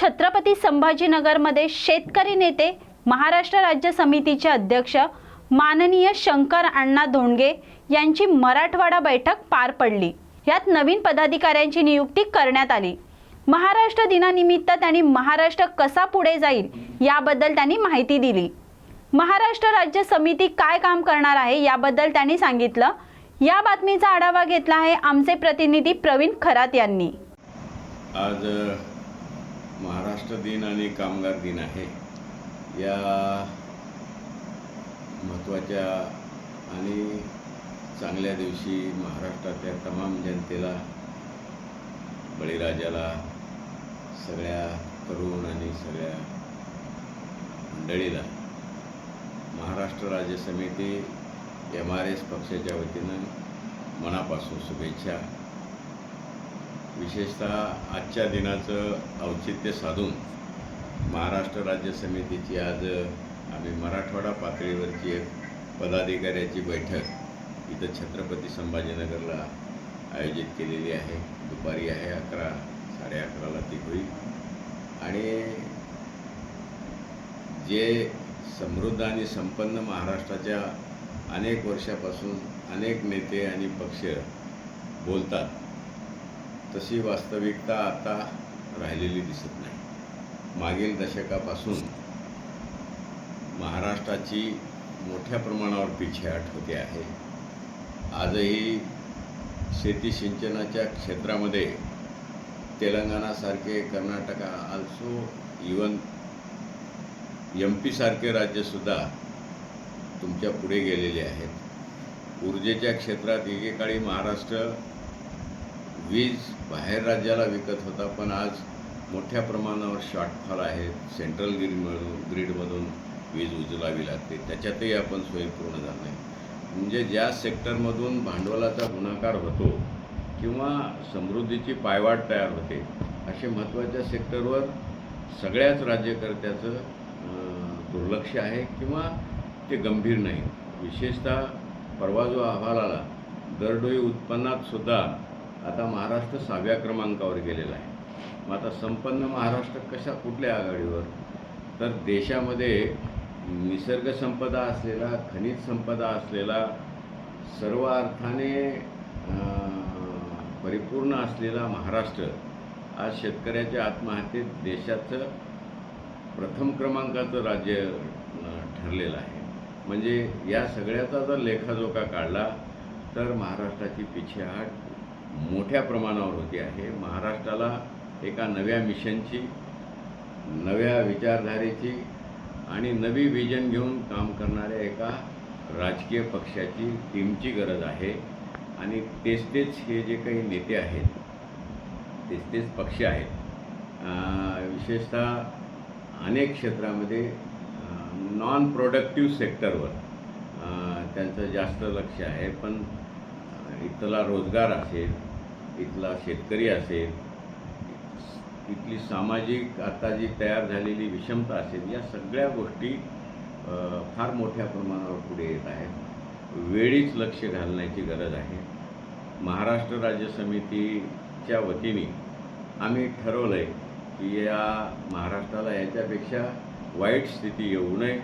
छत्रपती संभाजीनगरमध्ये शेतकरी नेते महाराष्ट्र राज्य समितीचे अध्यक्ष माननीय शंकर अण्णा धोंडगे यांची मराठवाडा बैठक पार पडली. यात नवीन पदाधिकाऱ्यांची नियुक्ती करण्यात आली. महाराष्ट्र दिनानिमित्त त्यांनी महाराष्ट्र कसा पुढे जाईल याबद्दल त्यांनी माहिती दिली. महाराष्ट्र राज्य समिती काय काम करणार आहे याबद्दल त्यांनी सांगितलं. या बातमीचा आढावा घेतला आहे आमचे प्रतिनिधी प्रवीण खरात यांनी. आज महाराष्ट्र दिन आणि कामगार दिन आहे. या महत्त्वाच्या आणि चांगल्या दिवशी महाराष्ट्रातल्या तमाम जनतेला बळीराजाला सगळ्या तरुण आणि सगळ्या मंडळीला महाराष्ट्र राज्य समिती एम आर एस पक्षाच्या वतीनं मनापासून शुभेच्छा. विशेषतः आजच्या दिनाचं औचित्य साधून महाराष्ट्र राज्य समितीची आज आम्ही मराठवाडा पातळीवरची एक पदाधिकाऱ्याची बैठक इथं छत्रपती संभाजीनगरला आयोजित केलेली आहे. दुपारी आहे अकरा साडे अकराला ती होईल. आणि जे समृद्ध आणि संपन्न महाराष्ट्राच्या अनेक वर्षापासून अनेक नेते आणि पक्ष बोलतात तशी वास्तविकता आता राहिलेली दिसत नाही. मागील दशकापासून महाराष्ट्राची मोठ्या प्रमाणावर पिछेहाट होते आहे. आजही शेती सिंचनाच्या क्षेत्रामध्ये तेलंगणासारखे कर्नाटका आल्सो इवन एम पीसारखे राज्यसुद्धा तुमच्यापुढे गेलेले आहेत. ऊर्जेच्या क्षेत्रात एकेकाळी महाराष्ट्र वीज बाहेर राज्याला विकत होता पण आज मोठ्या प्रमाणावर शॉर्टफॉल आहे. सेंट्रल ग्रीडमधून ग्रीडमधून वीज उजलावी लागते. त्याच्यातही आपण स्वयंपूर्ण पूर्ण झालं नाही म्हणजे ज्या सेक्टरमधून भांडवलाचा गुणाकार होतो किंवा समृद्धीची पायवाट तयार होते असे महत्त्वाच्या सेक्टरवर सगळ्याच राज्यकर्त्याचं दुर्लक्ष आहे किंवा ते गंभीर नाही. विशेषतः परवा जो अहवाल आला दरडोई उत्पन्नात सुद्धा आता महाराष्ट्र सहाव्या क्रमांकावर गेलेला आहे. मग आता संपन्न महाराष्ट्र कशा कुठल्या आघाडीवर? तर देशामध्ये निसर्ग संपदा असलेला खनिज संपदा असलेला सर्व अर्थाने परिपूर्ण असलेला महाराष्ट्र आज शेतकऱ्याच्या आत्महत्येत देशाचं प्रथम क्रमांकाचं राज्य ठरलेलं आहे. म्हणजे या सगळ्याचा जर लेखाजोखा काढला तर महाराष्ट्राची पिछेहाट मोठ्या प्रमाणावर होती आहे. महाराष्ट्राला एका नव्या मिशनची नव्या विचारधारेची आणि नवी विजन घेऊन काम करणाऱ्या एका राजकीय पक्षाची टीमची गरज आहे. आणि तेच तेच हे जे काही नेते आहेत तेच तेच पक्ष आहेत विशेषतः अनेक क्षेत्रामध्ये नॉन प्रोडक्टिव्ह सेक्टरवर त्यांचं जास्त लक्ष आहे. पण इथला रोजगार असेल इथला शेतकरी असेल इथली सामाजिक आता जी तयार झालेली विषमता असेल या सगळ्या गोष्टी फार मोठ्या प्रमाणावर पुढे येत आहेत. वेळीच लक्ष घालण्याची गरज आहे. महाराष्ट्र राज्य समितीच्या वतीने आम्ही ठरवलं आहे की या महाराष्ट्राला याच्यापेक्षा वाईट स्थिती येऊ नये.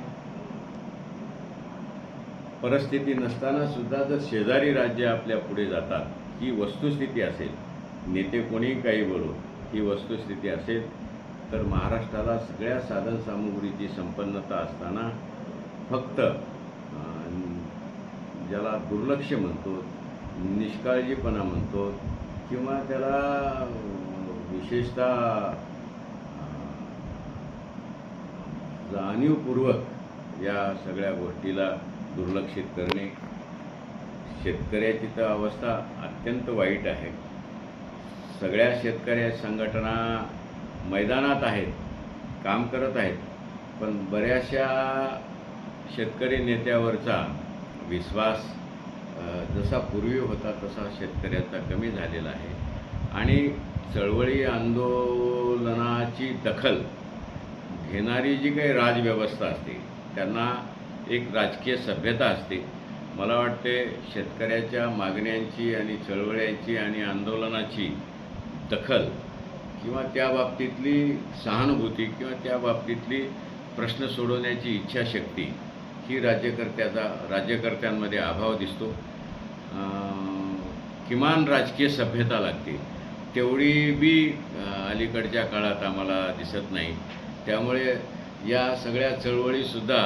परिस्थिती नसताना सुद्धा जर शेजारी राज्य आपल्या पुढे जातात जी वस्तुस्थिती असेल नेते कोणीही काही बोलू ही वस्तुस्थिती असेल तर महाराष्ट्राला सगळ्या साधनसामुग्रीची संपन्नता असताना फक्त ज्याला दुर्लक्ष म्हणतो निष्काळजीपणा म्हणतो किंवा त्याला विशेषतः जाणीवपूर्वक या सगळ्या गोष्टीला दुर्लक्षित करणे शेतकऱ्याची तर अवस्था अत्यंत वाईट आहे. सगळ्या शेतकऱ्या संघटना मैदानात आहेत काम करत आहेत पण बऱ्याचशा शेतकरी नेत्यावरचा विश्वास जसा पूर्वी होता तसा शेतकऱ्याचा कमी झालेला आहे. आणि चळवळी आंदोलनाची दखल घेणारी जी काही राजव्यवस्था असते त्यांना एक राजकीय सभ्यता असते मला वाटते शेतकऱ्याच्या मागण्यांची आणि चळवळ्यांची आणि आंदोलनाची दखल किंवा त्या बाबतीतली सहानुभूती किंवा त्या बाबतीतली प्रश्न सोडवण्याची इच्छाशक्ती ही राज्यकर्त्याचा राज्यकर्त्यांमध्ये अभाव दिसतो. किमान राजकीय सभ्यता लागते. तेवढी बी अलीकडच्या काळात आम्हाला दिसत नाही. त्यामुळे या सगळ्या चळवळीसुद्धा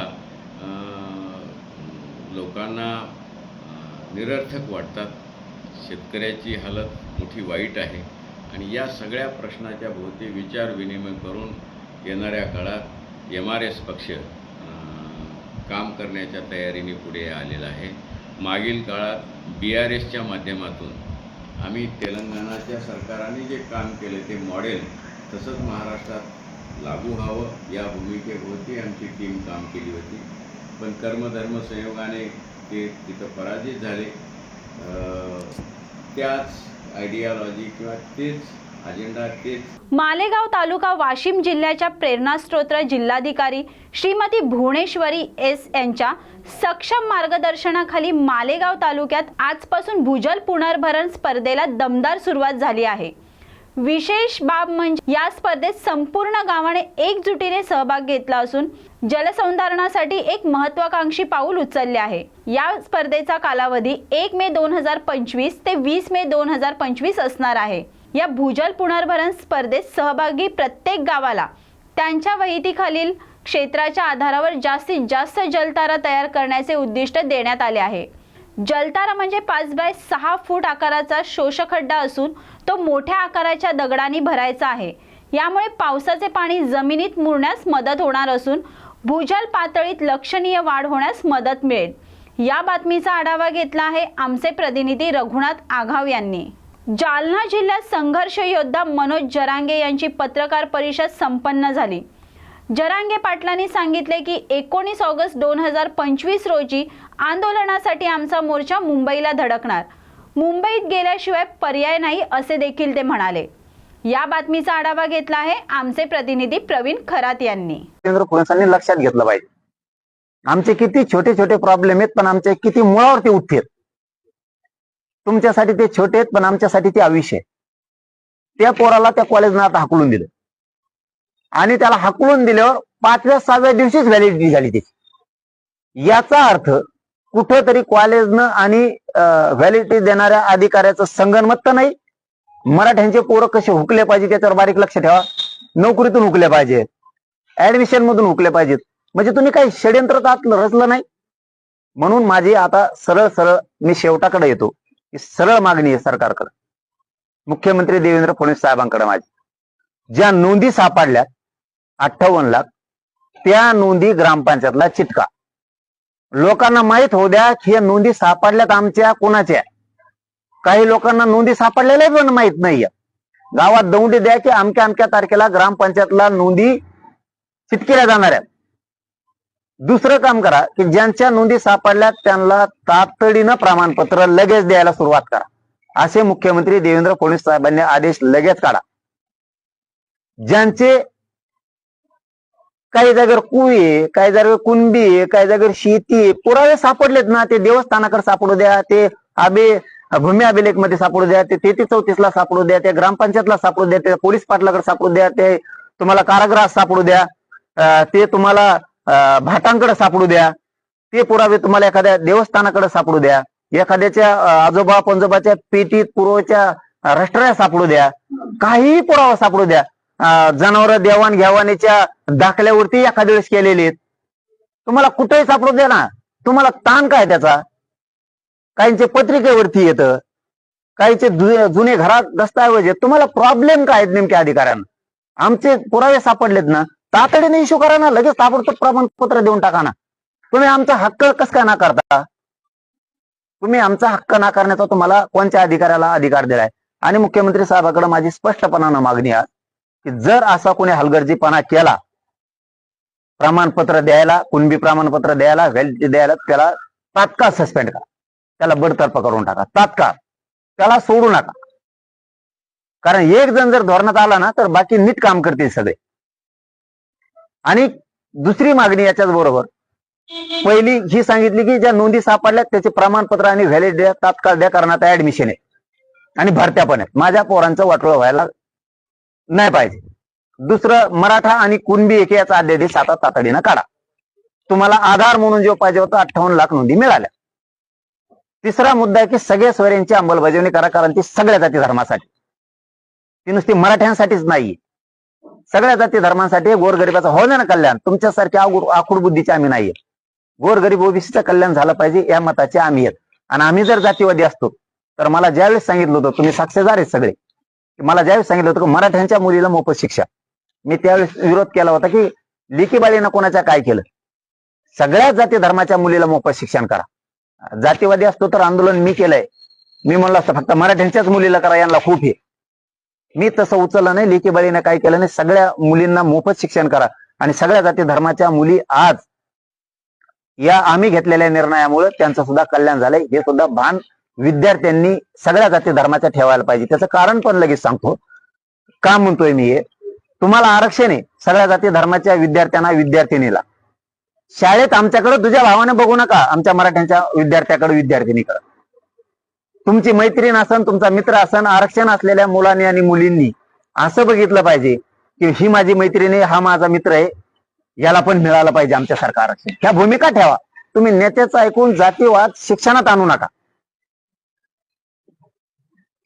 लोकांना निरर्थक वाटतात. शेतकऱ्याची हालत मोठी वाईट आहे. आणि या सगळ्या प्रश्नाच्या भोवती विचार विनिमय करून येणाऱ्या काळात एम आर एस पक्ष काम करण्याच्या तयारीने पुढे आलेला आहे. मागील काळात बी आर एसच्या माध्यमातून आम्ही तेलंगणाच्या सरकाराने जे काम केले ते मॉडेल तसंच महाराष्ट्रात लागू व्हावं या भूमिकेभोवती आमची टीम काम केली होती. पण कर्मधर्म संयोगाने ते तिथं पराजित झाले. त्याच आयडियालॉजी किंवा तेच अजेंडा तेच मालेगाव तालुका वाशिम जिल्ह्याच्या प्रेरणास्त्रोत जिल्हाधिकारी श्रीमती भुवनेश्वरी एस यांच्या सक्षम मार्गदर्शनाखाली मालेगाव तालुक्यात आजपासून भूजल पुनर्भरण स्पर्धेला दमदार सुरुवात झाली आहे. विशेष बाब म्हणजे या स्पर्धेत संपूर्ण गावाने एकजुटीने सहभाग घेतला असून जलसंधारणासाठी एक महत्वाकांक्षी पाऊल उचलले आहे. या स्पर्धेचा कालावधी एक मे दोन हजार पंचवीस ते वीस मे दोन हजार पंचवीस असणार आहे. या भूजल पुनर्भरण स्पर्धेत सहभागी प्रत्येक गावाला त्यांच्या वहितीखालील क्षेत्राच्या आधारावर जास्तीत जास्त जलतारा तयार करण्याचे उद्दिष्ट देण्यात आले आहे. जलतारा म्हणजे पाच बाय सहा फूट आकाराचा शोषखड्डा असून तो मोठ्या आकाराच्या दगडांनी भरायचा आहे. यामुळे पावसाचे पाणी जमिनीत मुरण्यास मदत होणार असून भूजल पातळीत लक्षणीय वाढ होण्यास मदत मिळेल. या बातमीचा आढावा घेतला आहे आमचे प्रतिनिधी रघुनाथ आघाव यांनी. जालना जिल्ह्यात संघर्ष योद्धा मनोज जरांगे यांची पत्रकार परिषद संपन्न झाली. जरांगे पाटलांनी सांगितले की एकोणीस ऑगस्ट दोन हजार पंचवीस रोजी आंदोलनासाठी आमचा मोर्चा मुंबईला धडकणार. मुंबईत गेल्याशिवाय पर्याय नाही असे देखील ते म्हणाले. या बातमीचा आढावा घेतला आहे आमचे प्रतिनिधी प्रवीण खरात यांनी. पोलिसांनी लक्षात घेतलं पाहिजे. आमचे किती छोटे छोटे प्रॉब्लेम आहेत पण आमचे किती मुळावरती उठतेत तुमच्यासाठी ते छोटे आहेत पण आमच्यासाठी ते आयुष्य आहे त्या पोराला त्या कॉलेजनं आता हाकलून दिलं. आणि त्याला हाकलून दिल्यावर पाचव्या सहाव्या दिवशीच व्हॅलिडिटी झाली त्याची याचा अर्थ कुठंतरी कॉलेजनं आणि व्हॅलिडिटी देणाऱ्या अधिकाऱ्याचं संगनमत तर नाही. मराठ्यांचे पोरं कसे हुकले पाहिजे त्याच्यावर बारीक लक्ष ठेवा. नोकरीतून हुकले पाहिजेत. ऍडमिशन मधून हुकले पाहिजेत. म्हणजे तुम्ही काही षडयंत्र रचलं नाही. म्हणून माझी आता सरळ सरळ मी शेवटाकडे येतो. की सरळ मागणी आहे सरकारकडे. मुख्यमंत्री देवेंद्र फडणवीस साहेबांकडे माझी. ज्या नोंदी सापडल्यात अठ्ठावन्न लाख. त्या नोंदी ग्रामपंचायतला चिटका. लोकांना माहीत होऊ द्या की या नोंदी सापडल्यात आमच्या कोणाच्या? काही लोकांना नोंदी सापडलेल्या पण माहीत नाहीये. गावात दौंडी द्या की अमक्या अमक्या तारखेला ग्रामपंचायतला नोंदी चिटकेल्या जाणार आहेत. दुसरं काम करा की ज्यांच्या नोंदी सापडल्यात त्यांना तातडीनं प्रमाणपत्र लगेच द्यायला सुरुवात करा. असे मुख्यमंत्री देवेंद्र फडणवीस साहेबांनी आदेश लगेच काढा. ज्यांचे काही जागेवर कुळी आहे काही जागेवर कुणबी आहे काही जागेवर शेती आहे. पुरावे सापडलेत ना ते देवस्थानाकडे सापडू द्या ते आबे भूमी अभिलेखमध्ये सापडू द्या ते तेहतीस चौतीस ला सापडू द्या ते ग्रामपंचायतला सापडू द्या ते पोलीस पाटलाकडे सापडू द्या ते तुम्हाला कारागृहात सापडू द्या ते तुम्हाला भाटांकडे सापडू द्या ते पुरावे तुम्हाला एखाद्या देवस्थानाकडे सापडू द्या एखाद्याच्या आजोबा पंजोबाच्या पेटीत पूर्वच्या राष्ट्राला सापडू द्या काहीही पुरावा सापडू द्या. जनावर देवाण घेवाणीच्या दाखल्यावरती एखाद्या वेळेस केलेले आहेत. तुम्हाला कुठेही सापडू दे ना. तुम्हाला ताण काय त्याचा? काहींचे पत्रिकेवरती येतं. काहीचे जुने घरात दस्तऐवज आहेत. तुम्हाला प्रॉब्लेम काय आहेत नेमक्या अधिकाऱ्यांना? आमचे पुरावे सापडलेत ना. तातडीने इश्यू करा ना. लगेच ताबडतोब प्रमाणपत्र देऊन टाका ना. तुम्ही आमचा हक्क कस काय नाकारता? तुम्ही आमचा हक्क नाकारण्याचा तुम्हाला कोणत्या अधिकाऱ्याला अधिकार दिलाय? आणि मुख्यमंत्री साहेबाकडे माझी स्पष्टपणानं मागणी आहे. की जर असा कोणी हलगर्जीपणा केला प्रमाणपत्र द्यायला कुणबी प्रमाणपत्र द्यायला व्हॅलिडिटी द्यायला त्याला तात्काळ सस्पेंड करा. त्याला बडतर्फ करून टाका. तात्काळ. त्याला सोडू नका. कारण एक जण जर धोरणात आला ना तर बाकी नीट काम करतील सगळे. आणि दुसरी मागणी याच्याच बरोबर. पहिली ही सांगितली की ज्या नोंदी सापडल्यात त्याचे प्रमाणपत्र आणि व्हॅलिड तात्काळ द्या कारण आता ऍडमिशन आहे. आणि भरत्या पण आहेत. माझ्या पोरांचं वाटोळं व्हायला नाही पाहिजे. दुसरं मराठा आणि कुणबी एक याचा अध्यादेश आता तातडीनं काढा. तुम्हाला आधार म्हणून जो पाहिजे होता अठ्ठावन्न लाख नोंदी मिळाल्या. तिसरा मुद्दा आहे की सगळ्या स्वयंची अंमलबजावणी करा कारण ती सगळ्या जाती धर्मासाठी. ती नुसती मराठ्यांसाठीच नाहीये. सगळ्या जाती धर्मांसाठी गोरगरिबाचं हो ना कल्याण? तुमच्यासारख्या आखूड बुद्धीचे आम्ही नाहीये. गोरगरीब ओबीसीचं कल्याण झालं पाहिजे या मताचे आम्ही आहेत. आणि आम्ही जर जातीवादी असतो तर मला ज्यावेळेस सांगितलं होतं तुम्ही साक्षीदार आहेत सगळे. मला ज्यावेळेस सांगितलं होतं की मराठ्यांच्या मुलीला मोफत शिक्षा. मी त्यावेळेस विरोध केला होता की लिकी बाळीनं कोणाच्या काय केलं? सगळ्याच जाती धर्माच्या मुलीला मोफत शिक्षण करा. जातीवादी असतो तर आंदोलन मी केलंय. मी म्हणलं असतं फक्त मराठ्यांच्याच मुलीला करा यांना खूप हे. मी तसं उचललं नाही लेकी बाळीनं काय केलं नाही सगळ्या मुलींना मोफत शिक्षण करा. आणि सगळ्या जाती धर्माच्या मुली आज या आम्ही घेतलेल्या निर्णयामुळे त्यांचं सुद्धा कल्याण झालंय. हे सुद्धा भान विद्यार्थ्यांनी सगळ्या जाती धर्माच्या ठेवायला पाहिजे. त्याचं कारण पण लगेच सांगतो. का म्हणतोय मी हे? तुम्हाला आरक्षण आहे सगळ्या जाती धर्माच्या विद्यार्थ्यांना विद्यार्थिनीला. शाळेत आमच्याकडे तुझ्या भावाने बघू नका आमच्या मराठ्यांच्या विद्यार्थ्याकडे विद्यार्थिनीकडे. तुमची मैत्रीण असन तुमचा मित्र असन आरक्षण असलेल्या मुलांनी आणि मुलींनी असं बघितलं पाहिजे की ही माझी मैत्रीण आहे हा माझा मित्र आहे याला पण मिळालं पाहिजे आमच्यासारखं आरक्षण. ह्या भूमिका ठेवा. तुम्ही नेत्याचं ऐकून जातीवाद शिक्षणात आणू नका.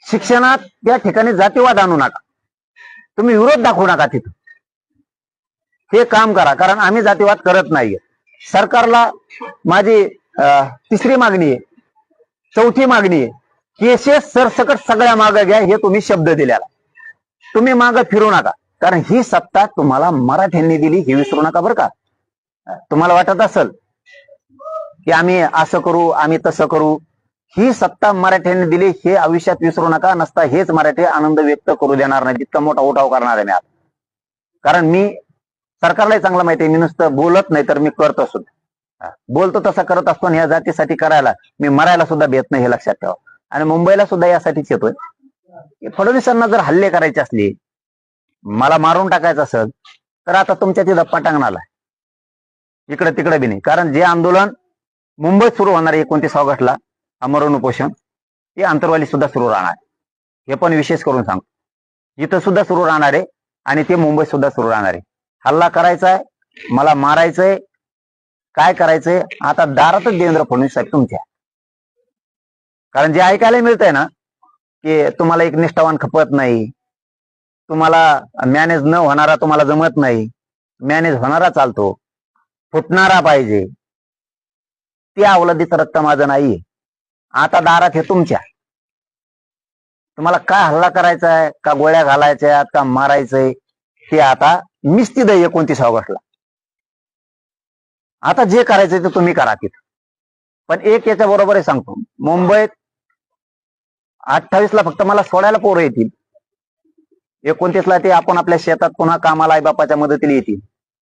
शिक्षणात त्या ठिकाणी जातीवाद आणू नका. तुम्ही विरोध दाखवू नका तिथं. हे काम करा कारण आम्ही जातीवाद करत नाहीये. सरकारला माझी तिसरी मागणी आहे चौथी मागणी आहे. केसेस सरसकट सगळ्या मागं घ्या हे तुम्ही शब्द दिलेला. तुम्ही मागं फिरू नका कारण ही सत्ता तुम्हाला मराठ्यांनी दिली हे विसरू नका बरं का. तुम्हाला वाटत असेल की आम्ही असं करू आम्ही तसं करू ही सत्ता मराठ्यांनी दिली हे आयुष्यात विसरू नका नसता हेच मराठी आनंद व्यक्त करू देणार नाही. तितका मोठा उठाव करणार आहे मी आता कारण मी सरकारलाही चांगलं माहिती आहे मी नुसतं बोलत नाही तर मी करतो सुद्धा बोलतो तसा करत असतो आणि या जातीसाठी करायला मी मरायला सुद्धा भेट नाही हे लक्षात ठेवा. आणि मुंबईला सुद्धा यासाठीच येतोय. फडणवीसांना जर हल्ले करायचे असले मला मारून टाकायचं असेल तर आता तुमच्या तिथं पटांगणाला इकडे तिकडे बी नाही. कारण जे आंदोलन मुंबईत सुरू होणार आहे एकोणतीस ऑगस्टला अमरण उपोषण ते अंतरवाली सुद्धा सुरू राहणार. हे पण विशेष करून सांगतो. इथं सुद्धा सुरू राहणार आहे आणि ते मुंबईत सुद्धा सुरू राहणार आहे. हल्ला करायचा आहे मला मारायचंय काय करायचंय आता दारातच देवेंद्र फडणवीस साहेब तुमच्या. कारण जे ऐकायला मिळतंय ना की तुम्हाला एक निष्ठावान खपत नाही तुम्हाला मॅनेज न होणारा तुम्हाला जमत नाही मॅनेज होणारा चालतो फुटणारा पाहिजे ते अवलदीचं रक्त माझं नाहीये. आता दारात हे तुमच्या. तुम्हाला काय हल्ला करायचा आहे का गोळ्या घालायच्या का मारायचंय ते आता मिस्ती एकोणतीस ऑगस्टला आता जे करायचंय ते तुम्ही करा तिथं. पण एक याच्या बरोबर आहे सांगतो. मुंबईत अठ्ठावीसला फक्त मला सोडायला पोरं येतील. एकोणतीसला ते आपण आपल्या शेतात पुन्हा कामाला आई बापाच्या मदतीला येतील.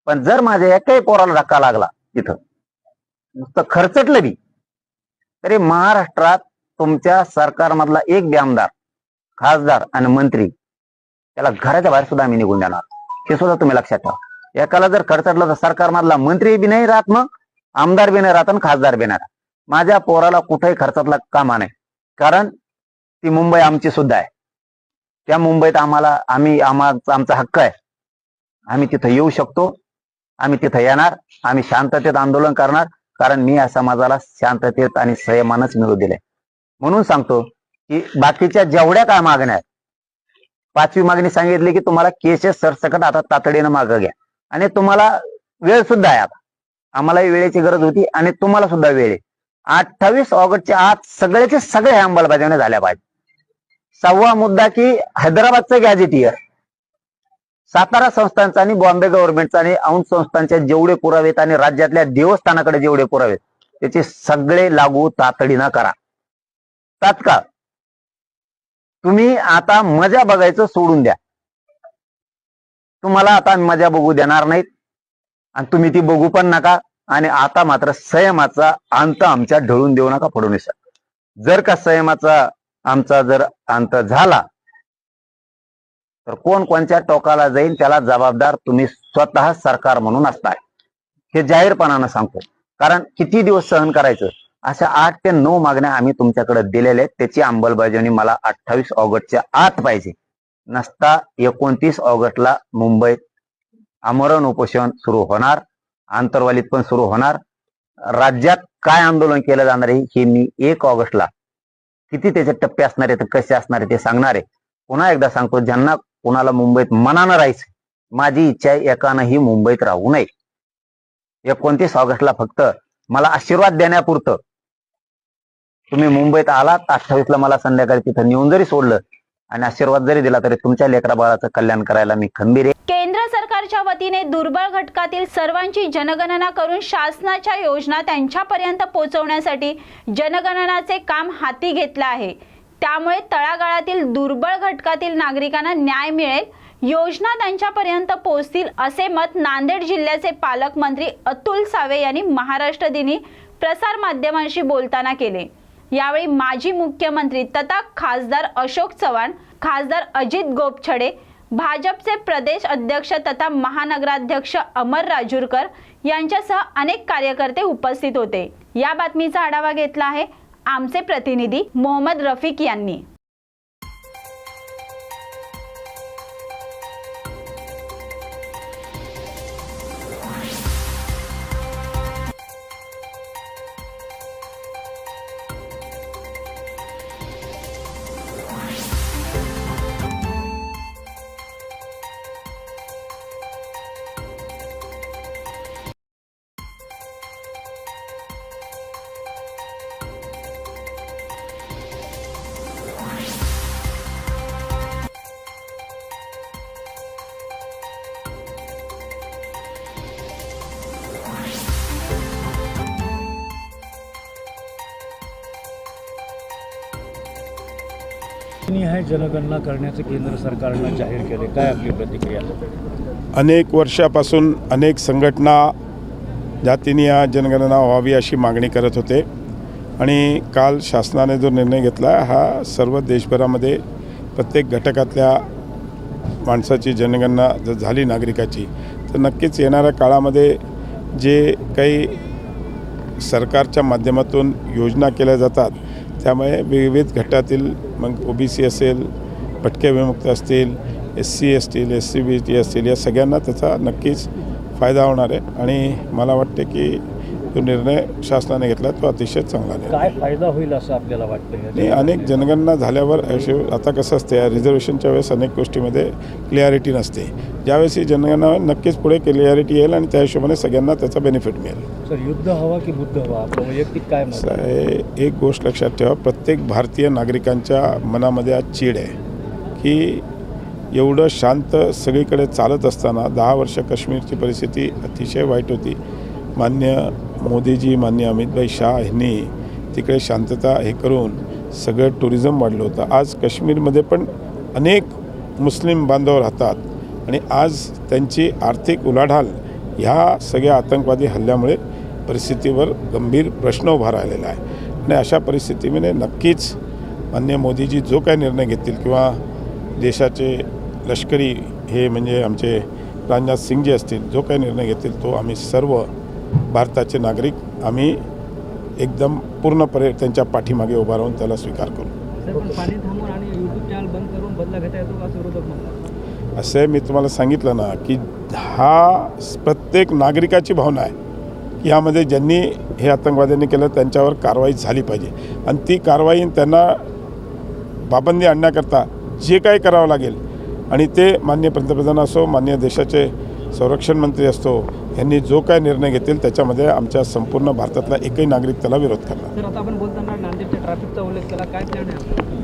पण जर माझ्या एकाही पोराला धक्का लागला तिथं नुसतं खर्चटलं बी. तरी महाराष्ट्रात तुमच्या सरकारमधला एक बी आमदार खासदार आणि मंत्री त्याला घराच्या बाहेर सुद्धा आम्ही निघून देणार हे सुद्धा तुम्ही लक्षात ठेवा. एकाला जर खडचडलं तर सरकारमधला मंत्री बी नाही राहत मग आमदार बी नाही राहत आणि खासदार बी नाही राहत. माझ्या पोराला कुठेही खर्चातला कामा नाही. कारण ती मुंबई आमची सुद्धा आहे. त्या मुंबईत आम्हाला आम्ही आम्हा आमचा हक्क आहे. आम्ही तिथं येऊ शकतो. आम्ही तिथं येणार. आम्ही शांततेत आंदोलन करणार. कारण मी या समाजाला शांततेत आणि संयमानच मिळू दिले म्हणून सांगतो की बाकीच्या जेवढ्या काय मागण्या आहेत पाचवी मागणी सांगितली की तुम्हाला केसेस सरसकट आता तातडीनं मागं घ्या. आणि तुम्हाला वेळ सुद्धा आहे आता. आम्हालाही वेळेची गरज होती आणि तुम्हाला सुद्धा वेळ आहे. अठ्ठावीस ऑगस्टच्या आत सगळ्याचे सगळे अंमलबजावणी झाल्या पाहिजे. सहावा मुद्दा की हैदराबादचं गॅझेटियर. सातारा संस्थांचा आणि बॉम्बे गव्हर्नमेंटचा आणि औंध संस्थांच्या जेवढे पुरावेत आणि राज्यातल्या देवस्थानाकडे जेवढे पुरावेत त्याचे सगळे लागू तातडीनं करा. तात्काळ. तुम्ही आता मजा बघायचं सोडून द्या. तुम्हाला आता मजा बघू देणार नाहीत. आणि तुम्ही ती बघू पण नका. आणि आता मात्र संयमाचा अंत आमच्या ढळून देऊ नका फडणवीस जर का संयमाचा आमचा जर अंत झाला तर कोण कोणत्या टोकाला जाईल त्याला जबाबदार तुम्ही स्वतः सरकार म्हणून असताय. हे जाहीरपणानं सांगतो. कारण किती दिवस सहन करायचं? अशा आठ ते नऊ मागण्या आम्ही तुमच्याकडे दिलेल्या आहेत. त्याची अंमलबजावणी मला अठ्ठावीस ऑगस्टच्या आत पाहिजे. नसता एकोणतीस ऑगस्टला मुंबईत आमरण उपोषण सुरू होणार. आंतरवालीत पण सुरू होणार. राज्यात काय आंदोलन केलं जाणार आहे हे मी एक ऑगस्टला किती त्याचे टप्पे असणार आहेत कसे असणार आहे ते सांगणार आहे. पुन्हा एकदा सांगतो ज्यांना कोणाला मुंबईत मनानं राहायचं माझी इच्छा आहे एकानंही मुंबईत राहू नये. एकोणतीस ऑगस्टला फक्त मला आशीर्वाद देण्यापुरतं. तुम्ही मुंबईत आलात अठ्ठावीसला मला संध्याकाळी तिथं नेऊन जरी सोडलं आणि आशीर्वाद जरी दिला तरी तुमच्या लेकरा बाळाचं कल्याण करायला मी खंबीर आहे. केंद्र सरकारच्या वतीने दुर्बळ घटकातील सर्वांची जनगणना करून शासनाच्या योजना त्यांच्यापर्यंत पोहोचवण्यासाठी जनगणनाचे काम हाती घेतलं आहे. त्यामुळे तळागाळातील दुर्बळ घटकातील नागरिकांना न्याय मिळेल. योजना त्यांच्यापर्यंत पोहोचतील असे मत नांदेड जिल्ह्याचे पालकमंत्री अतुल सावे यांनी महाराष्ट्र दिनी प्रसार माध्यमांशी बोलताना केले. यावेळी माजी मुख्यमंत्री तथा खासदार अशोक चव्हाण खासदार अजित गोपछडे भाजपचे प्रदेश अध्यक्ष तथा महानगराध्यक्ष अमर राजूरकर यांच्यासह अनेक कार्यकर्ते उपस्थित होते. या बातमीचा आढावा घेतला आहे आमचे प्रतिनिधी मोहम्मद रफिक यांनी. निहाय जनगणना करण्याचं केंद्र सरकारनं जाहीर केले काय आपली प्रतिक्रिया? अनेक वर्षापासून अनेक संघटना जातीनिया जनगणना व्हावी अशी मागणी करत होते. आणि काल शासनाने जो निर्णय घेतला हा सर्व देशभरामध्ये प्रत्येक घटकातल्या माणसाची जनगणना जर झाली नागरिकाची तर नक्कीच येणाऱ्या काळामध्ये जे काही सरकारच्या माध्यमातून योजना केल्या जातात त्यामुळे विविध गटातील मग ओ बी सी असेल भटके विमुक्त असतील एस सी असतील एस सी बी टी असतील या सगळ्यांना त्याचा नक्कीच फायदा होणार आहे. आणि मला वाटते की जो निर्णय शासनाने घेतला तो अतिशय चांगला निर्णय. काय फायदा होईल असं आपल्याला वाटतं आणि अनेक जनगणना झाल्यावर आता कसं असते रिझर्वेशनच्या वेळेस अनेक गोष्टीमध्ये क्लिअरिटी नसते. ज्यावेळेस ही जनगणना नक्कीच पुढे क्लिअरिटी येईल आणि त्या हिशोबाने सगळ्यांना त्याचा बेनिफिट मिळेल. सर युद्ध हवा की बुद्ध हवा? आपलं वैयक्तिक काय एक गोष्ट लक्षात ठेवा प्रत्येक भारतीय नागरिकांच्या मनामध्ये आज चीड आहे की एवढं शांत सगळीकडे चालत असताना दहा वर्ष काश्मीरची परिस्थिती अतिशय वाईट होती. मान्य मोदीजी मान्य अमितभाई शाह यांनी तिकडे शांतता हे करून सगळं टुरिझम वाढलं होतं. आज काश्मीरमध्ये पण अनेक मुस्लिम बांधव राहतात आणि आज त्यांची आर्थिक उलाढाल ह्या सगळ्या आतंकवादी हल्ल्यामुळे परिस्थितीवर गंभीर प्रश्न उभा राहिलेला आहे. आणि अशा परिस्थितीमध्ये नक्कीच मान्य मोदीजी जो काय निर्णय घेतील किंवा देशाचे लष्करी हे म्हणजे आमचे राजनाथ सिंग जे असतील जो काही निर्णय घेतील तो आम्ही सर्व भारताचे नागरिक आम्ही एकदम पूर्णपणे त्यांच्या पाठीमागे उभा राहून त्याला स्वीकार करू. असं मी तुम्हाला सांगितलं ना की हा प्रत्येक नागरिकाची भावना आहे. की ह्यामध्ये ज्यांनी हे आतंकवाद्यांनी केलं त्यांच्यावर कारवाई झाली पाहिजे. आणि ती कारवाई त्यांना पाबंदी आणण्याकरता जे काही करावं लागेल आणि ते मान्य पंतप्रधान असो मान्य देशाचे संरक्षण मंत्री असतो यांनी जो काय निर्णय घेतील त्याच्यामध्ये आमच्या संपूर्ण भारतातला एकही नागरिक त्याला विरोध करणार.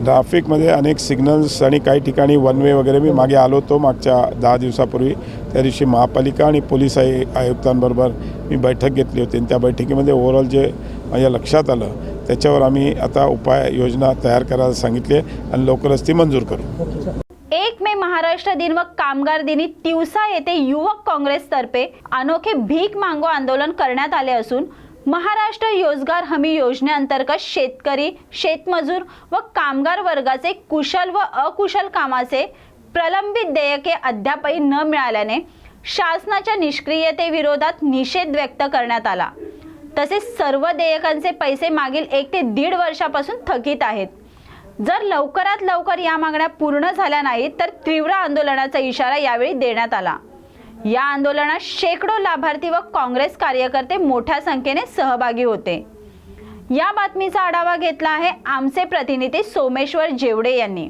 ट्राफिकमध्ये अनेक सिग्नल्स आणि काही ठिकाणी वन वे वगैरे मी मागे आलो होतो मागच्या दहा दिवसापूर्वी. त्या दिवशी महापालिका आणि पोलीस आय आयुक्तांबरोबर मी बैठक घेतली होती. आणि त्या बैठकीमध्ये ओव्हरऑल जे माझ्या लक्षात आलं त्याच्यावर आम्ही आता उपाय योजना तयार करायला सांगितली आणि लवकरच ती मंजूर करू. एक मे महाराष्ट्र दिन व कामगार दिनी तिवसा येथे युवक काँग्रेसतर्फे अनोखे भीक मागो आंदोलन करण्यात आले असून महाराष्ट्र रोजगार हमी योजनेअंतर्गत शेतकरी शेतमजूर व कामगार वर्गाचे कुशल व अकुशल कामाचे प्रलंबित देयके अद्यापही न मिळाल्याने शासनाच्या निष्क्रियतेविरोधात निषेध व्यक्त करण्यात आला. तसेच सर्व देयकांचे पैसे मागील एक ते दीड वर्षापासून थकीत आहेत. जर लवकरात लवकर या मागण्या पूर्ण झाल्या नाहीत तर तीव्र आंदोलनाचा इशारा यावेळी देण्यात आला. या आंदोलनात शेकडो लाभार्थी व काँग्रेस कार्यकर्ते मोठ्या संख्येने सहभागी होते. या बातमीचा आढावा घेतला आहे आमचे प्रतिनिधी सोमेश्वर जेवडे यांनी.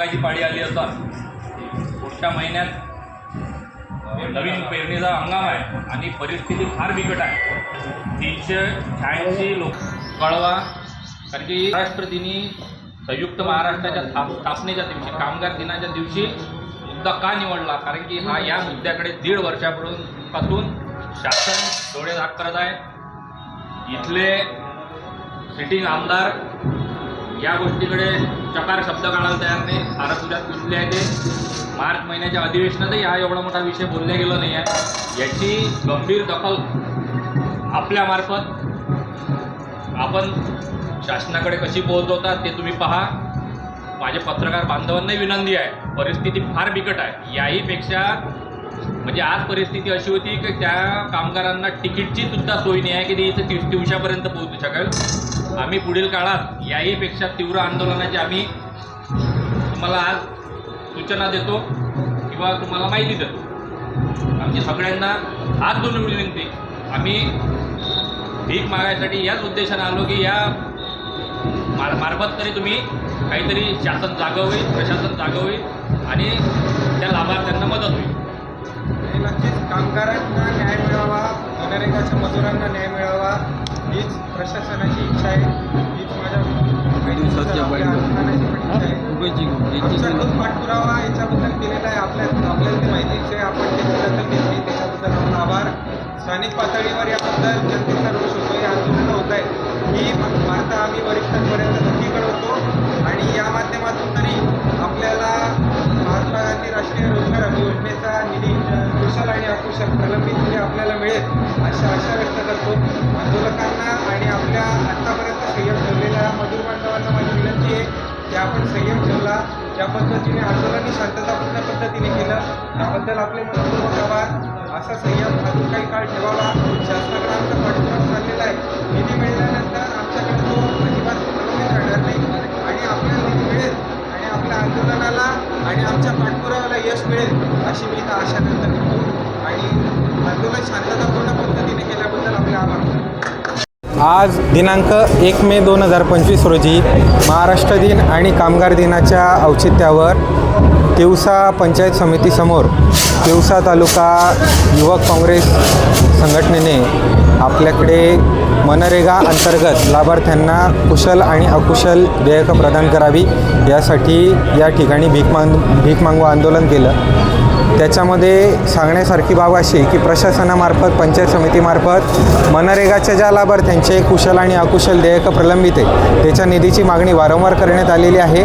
जर पाळी आली असतात पुढच्या महिन्यात नवीन पेरणीचा हंगाम आहे आणि परिस्थिती फार बिकट आहे. तीनशे शहाऐंशी लोक कळवा कारण की महाराष्ट्र दिनी संयुक्त महाराष्ट्राच्या स्थाप स्थापनेच्या दिवशी कामगार दिनाच्या दिवशी मुद्दा का निवडला? कारण की हा या मुद्द्याकडे दीड वर्षापासून पासून शासन डोळे दाख करत आहे. इथले सिटिंग आमदार या गोष्टीकडे चकार शब्द काढायला तयार नाही. फारच उद्या गुंतले आहे ते? मार्च महिन्याच्या अधिवेशनातही हा एवढा मोठा विषय बोलला गेला नाही आहे. याची गंभीर दखल आपल्यामार्फत आपण शासनाकडे कशी पोहोचवतात ते तुम्ही पहा. माझे पत्रकार बांधवांनाही विनंती आहे. परिस्थिती फार बिकट आहे. याहीपेक्षा म्हणजे आज परिस्थिती अशी होती की त्या कामगारांना तिकीटची सुद्धा सोय नाही आहे की ती इथं दिवसापर्यंत पोहोचू शकेल. आम्ही पुढील काळात याहीपेक्षा तीव्र आंदोलनाची आम्ही तुम्हाला आज सूचना देतो किंवा तुम्हाला माहिती देतो. आमची सगळ्यांना आज दोन विनंती आम्ही भीक मागायसाठी याच उद्देशानं आलो की या मार मार्फत तरी तुम्ही काहीतरी शासन जागं होईल प्रशासन जागं होईल आणि त्या लाभार्थ्यांना मदत होईल. नक्कीच कामगारांना न्याय मिळावा मनरेगाच्या मजुरांना न्याय मिळावा हीच प्रशासनाची इच्छा आहे. हीच माझ्या पाठपुरावा याच्याबद्दल केलेला आहे. आपल्या आपल्याला ते माहितीच आहे. आपण त्याची दखल घेतली त्याच्याबद्दल आपला आभार. स्थानिक पातळीवर याबद्दल जनतेचा रोष होतो. हे आंदोलनं होत आहे. ही वार्ता आम्ही वरिष्ठांपर्यंत नक्की कळवतो आणि या माध्यमातून तरी कुशल आणि अकुशल प्रलंबित जे आपल्याला मिळेल अशा आशा व्यक्त करतो. आंदोलकांना आणि आपल्या आत्तापर्यंत संयम ठेवलेल्या मजूर बांधवांना माझी विनंती आहे की आपण संयम ठेवला. ज्या पद्धतीने आंदोलनही शांततापूर्ण पद्धतीने केलं त्याबद्दल आपले मनपूर्वक आभार असा संयम अजून काही काळ ठेवावा. शासनाकडे आमचा पाठपुरावा चाललेला आहे. निधी मिळाल्यानंतर आमच्याकडे तो अजिबात प्रलंबित राहणार नाही. आणि आपल्याला निधी मिळेल आणि आपल्या आंदोलनाला आणि आमच्या पाठपुराव्याला यश मिळेल अशी मी आता आशा व्यक्त करतो. आणि आंदोलन शांततापूर्ण पद्धतीने केल्याबद्दल आपले आभार. आज दिनांक एक मे दोन हजार पंचवीस रोजी महाराष्ट्र दिन आणि कामगार दिनाच्या औचित्यावर तिवसा पंचायत समितीसमोर तिवसा तालुका युवक काँग्रेस संघटनेने आपल्याकडे मनरेगा अंतर्गत लाभार्थ्यांना कुशल आणि अकुशल देयकं प्रदान करावी यासाठी या ठिकाणी भीक मांग भीक मागू आंदोलन केलं. त्याच्यामध्ये सांगण्यासारखी बाब अशी की प्रशासनामार्फत पंचायत समितीमार्फत मनरेगाच्या ज्या लाभार्थ्यांचे कुशल आणि अकुशल देयकं प्रलंबित आहे त्याच्या निधीची मागणी वारंवार करण्यात आलेली आहे.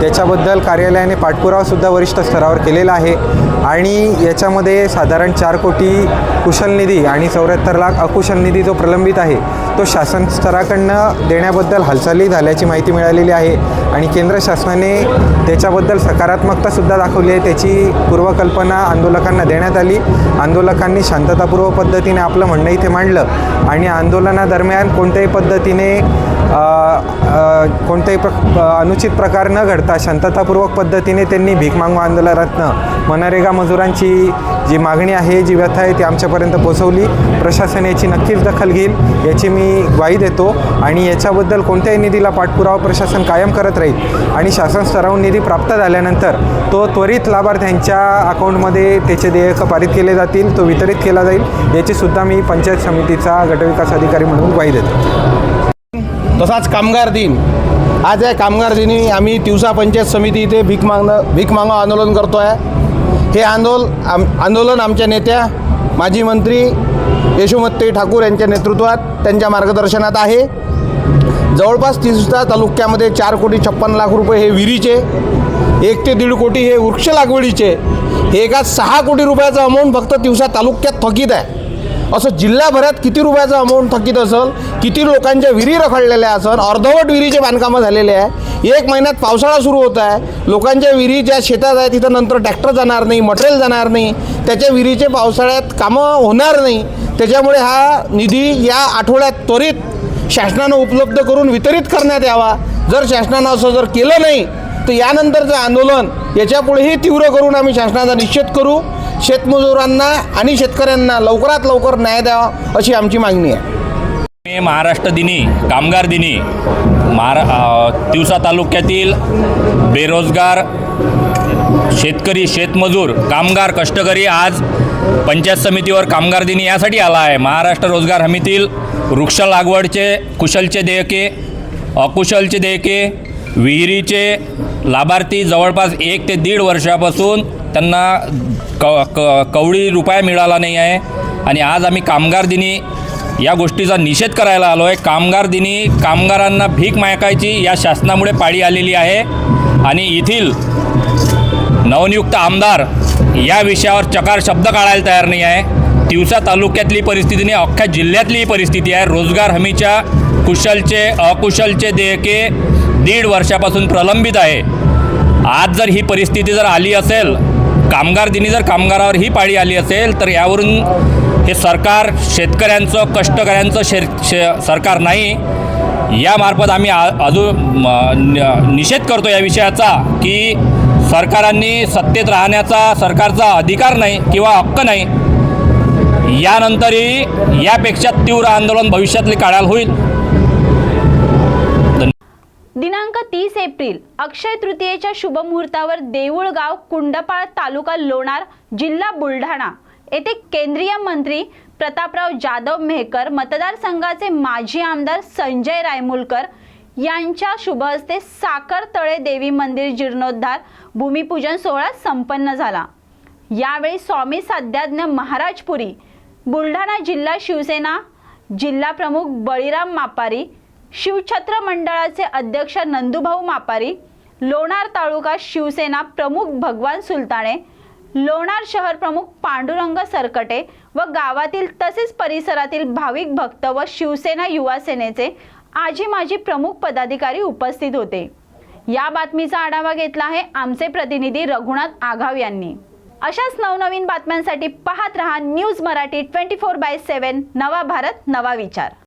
त्याच्याबद्दल कार्यालयाने पाठपुरावासुद्धा वरिष्ठ स्तरावर केलेला आहे. आणि याच्यामध्ये साधारण चार कोटी कुशल निधी आणि चौऱ्याहत्तर लाख अकुशल निधी जो प्रलंबित आहे तो शासन स्तराकडनं देण्याबद्दल हालचाली झाल्याची माहिती मिळालेली आहे आणि केंद्र शासनाने त्याच्याबद्दल सकारात्मकतासुद्धा दाखवली आहे. त्याची पूर्वकल्पना आंदोलकांना देण्यात आली. आंदोलकांनी शांततापूर्व पद्धतीने आपलं म्हणणं इथे मांडलं आणि आंदोलनादरम्यान कोणत्याही पद्धतीने कोणत्याही प्र अनुचित प्रकार न घडता शांततापूर्वक पद्धतीने त्यांनी भीक मागू आंदोलनातनं मनरेगा मजुरांची जी मागणी आहे जी व्यथा आहे ती आमच्यापर्यंत पोचवली प्रशासन याची नक्कीच दखल घेईल याची मी ग्वाही देतो. आणि याच्याबद्दल कोणत्याही निधीला पाठपुरावा प्रशासन कायम करत राहील आणि शासन स्तरावून निधी प्राप्त झाल्यानंतर तो त्वरित लाभार्थ्यांच्या अकाउंटमध्ये त्याचे देयकं पारित केले जातील तो वितरित केला जाईल. याचीसुद्धा मी पंचायत समितीचा गटविकास अधिकारी म्हणून ग्वाही देतो. तसाच कामगार दिन. आज या कामगार दिनी आम्ही तिवसा पंचायत समिती इथे भीक मागणं भीक मागणं आंदोलन करतो आहे हे आंदोल आम आंदोलन आमच्या नेत्या माजी मंत्री यशोमती ठाकूर यांच्या नेतृत्वात त्यांच्या मार्गदर्शनात आहे. जवळपास तिवसा तालुक्यामध्ये चार कोटी छप्पन लाख रुपये हे विहिरीचे एक ते दीड कोटी हे वृक्ष लागवडीचे हे एका सहा कोटी रुपयाचं अमाऊंट फक्त तिवसा तालुक्यात थकीत आहे. असं जिल्हाभरात किती रुपयाचं अमाऊंट थकीत असेल किती लोकांच्या विहिरी रखडलेल्या असेल अर्धवट विहिरीचे बांधकामं झालेले आहे. एक महिन्यात पावसाळा सुरू होत आहे. लोकांच्या विहिरी ज्या शेतात आहे तिथं नंतर ट्रॅक्टर जाणार नाही मटेरियल जाणार नाही. त्याच्या विहिरीचे पावसाळ्यात कामं होणार नाही. त्याच्यामुळे हा निधी या आठवड्यात त्वरित शासनानं उपलब्ध करून वितरित करण्यात यावा. जर शासनानं असं जर केलं नाही तर यानंतरचं आंदोलन याच्यापुढेही तीव्र करून आम्ही शासनाचा निषेध करू. शेतमजुरांना आणि शेतकऱ्यांना लवकरात लवकर न्याय द्यावा अशी आमची मागणी आहे. मी महाराष्ट्र दिनी कामगार दिनी महारा तिवसा तालुक्यातील बेरोजगार शेतकरी शेतमजूर कामगार कष्टकरी आज पंचायत समितीवर कामगार दिनी यासाठी आला आहे. महाराष्ट्र रोजगार हमीतील वृक्ष लागवडचे कुशलचे देयके अकुशलचे देयके विहिरीचे लाभार्थी जवळपास एक ते दीड वर्षापासून त्यांना क क कवडी रुपया मिळाला नाही आहे. आणि आज आम्ही कामगार दिनी या गोष्टीचा निषेध करायला आलो आहे. कामगार दिनी कामगारांना भीक मायकायची या शासनामुळे पाळी आलेली आहे. आणि येथील नवनियुक्त आमदार या विषयावर चकार शब्द काढायला तयार नाही आहे. तिवसा तालुक्यातली परिस्थिती नाही अख्ख्या जिल्ह्यातली परिस्थिती आहे. रोजगार हमीच्या कुशलचे अकुशलचे देयके दीड वर्षापासून प्रलंबित आहे. आज जर ही परिस्थिती जर आली असेल कामगार दिनी जर कामगारावर ही पाळी आली असेल तर यावरून हे सरकार शेतकऱ्यांचं कष्टकऱ्यांचं शे शे सरकार नाही. यामार्फत आम्ही अजून म, निषेध करतो या विषयाचा की सरकारांनी सत्तेत राहण्याचा सरकारचा अधिकार नाही किंवा हक्क नाही. यानंतरही यापेक्षा तीव्र आंदोलन भविष्यातले काळाल होईल. दिनांक तीस एप्रिल अक्षय तृतीयेच्या शुभमुहूर्तावर देऊळगाव कुंडपाळ तालुका लोणार जिल्हा बुलढाणा. येथे केंद्रीय मंत्री प्रतापराव जाधव मेहकर मतदारसंघाचे माजी आमदार संजय रायमुलकर यांच्या शुभहस्ते साखर तळे देवी मंदिर जीर्णोद्धार भूमिपूजन सोहळा संपन्न झाला. यावेळी स्वामी साध्याज्ञ महाराजपुरी बुलढाणा जिल्हा शिवसेना जिल्हा प्रमुख बळीराम मापारी शिवछत्र मंडळाचे अध्यक्ष नंदुभाऊ मापारी लोणार तालुका शिवसेना प्रमुख भगवान सुलताने लोणार शहर प्रमुख पांडुरंग सरकटे व गावातील तसेच परिसरातील भाविक भक्त व शिवसेना युवा सेनेचे आजी माजी प्रमुख पदाधिकारी उपस्थित होते. या बातमीचा आढावा घेतला आहे आमचे प्रतिनिधी रघुनाथ आघाव यांनी. अशाच नवनवीन बातम्यांसाठी पाहत रहा news Marathi twenty four by seven नवा भारत नवा विचार.